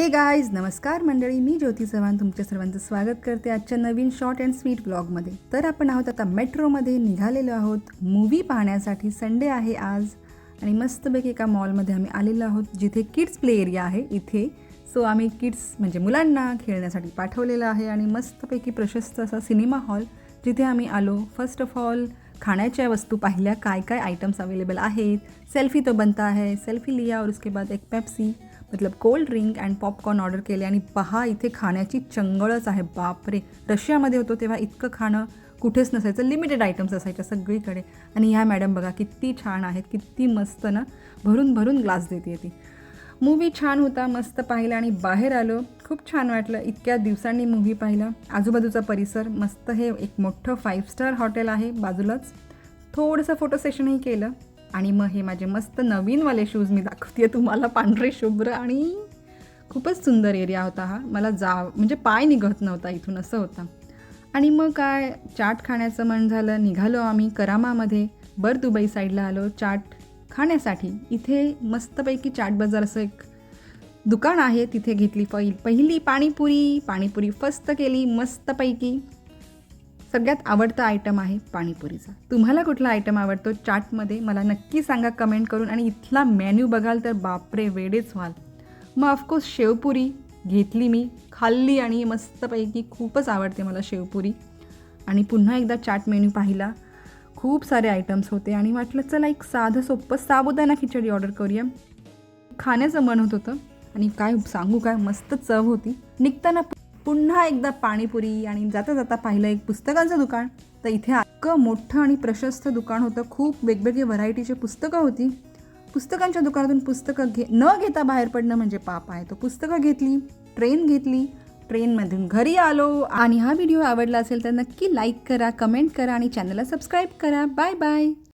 हे गाईज नमस्कार मंडळी मी ज्योती चव्हाण तुमच्या सर्वांचं स्वागत करते आजच्या नवीन शॉर्ट अँड स्वीट ब्लॉगमध्ये तर आपण आहोत आता मेट्रोमध्ये निघालेलो आहोत. मूवी पाहण्यासाठी संडे आहे आज आणि मस्तपैकी एका मॉलमध्ये आम्ही आलेलो आहोत जिथे किड्स प्ले एरिया आहे इथे. सो आम्ही किड्स म्हणजे मुलांना खेळण्यासाठी पाठवलेलं आहे आणि मस्तपैकी प्रशस्त असा सिनेमा हॉल जिथे आम्ही आलो. फर्स्ट ऑफ ऑल खाण्याच्या वस्तू पाहिल्या काय काय आयटम्स अवेलेबल आहेत. सेल्फी तो बनता है सेल्फी लिया और उसके बाद एक पेप्सी मतलब cold drink and popcorn order केले आणि पहा इथे खाण्याची चंगळच आहे. बापरे! रशियामध्ये होतो तेव्हा इतकं खाणं कुठेच नसायचं. लिमिटेड आयटम्स असायच्या सगळीकडे. आणि ह्या मॅडम बघा किती छान आहेत किती मस्त ना? भरून भरून ग्लास देते ती. मूवी छान होता मस्त पाहिला आणि बाहेर आलो. खूप छान वाटलं. इतक्या दिवसांनी मूवी पाहिला. आजूबाजूचा परिसर मस्त. हे एक मोठं फाईव्ह स्टार हॉटेल आहे बाजूलाच. थोडंसं फोटो सेशनही केलं. आणि मग हे माझे मस्त नवीनवाले शूज मी दाखवते तुम्हाला पांढरे शुभ्र आणि खूपच सुंदर एरिया होता हा. मला जा म्हणजे पाय निघत नव्हता इथून असं होता. आणि मग काय चाट खाण्याचं मन झालं निघालो आम्ही करामामध्ये. बर दुबई साईडला आलो चाट खाण्यासाठी. इथे मस्तपैकी चाट बाजार असं एक दुकान आहे तिथे घेतली पहिली पहिली पाणीपुरी पाणीपुरी फस्त केली मस्तपैकी. सगळ्यात आवडता आयटम आहे पाणीपुरीचा. तुम्हाला कुठला आयटम आवडतो? चाटमध्ये मला नक्की सांगा कमेंट करून आणि इथला मेन्यू बघाल तर बापरे वेडेच व्हाल. मग ऑफकोर्स शेवपुरी घेतली मी खाल्ली आणि मस्तपैकी खूपच आवडते मला शेवपुरी. आणि पुन्हा एकदा चाट मेन्यू पाहिला. खूप सारे आयटम्स होते आणि वाटलं चला एक साधं सोपं साबुदाणा खिचडी ऑर्डर करूया. खाण्याचं मन होत होतं आणि काय सांगू काय मस्त चव होती. निघताना पुन्हा एकदा पाणीपुरी आणि जाता जाता पाहिलं एक पुस्तकांचं दुकान. तर इथे इतकं मोठं आणि प्रशस्त दुकान होतं. खूप वेगवेगळी व्हरायटीची पुस्तकं होती. पुस्तकांच्या दुकानातून पुस्तकं घे न घेता बाहेर पडणं म्हणजे पाप आहे. तो पुस्तकं घेतली ट्रेन घेतली ट्रेनमधून घरी आलो. आणि हा व्हिडिओ आवडला असेल तर नक्की लाईक करा कमेंट करा आणि चॅनलला सबस्क्राईब करा. Bye bye.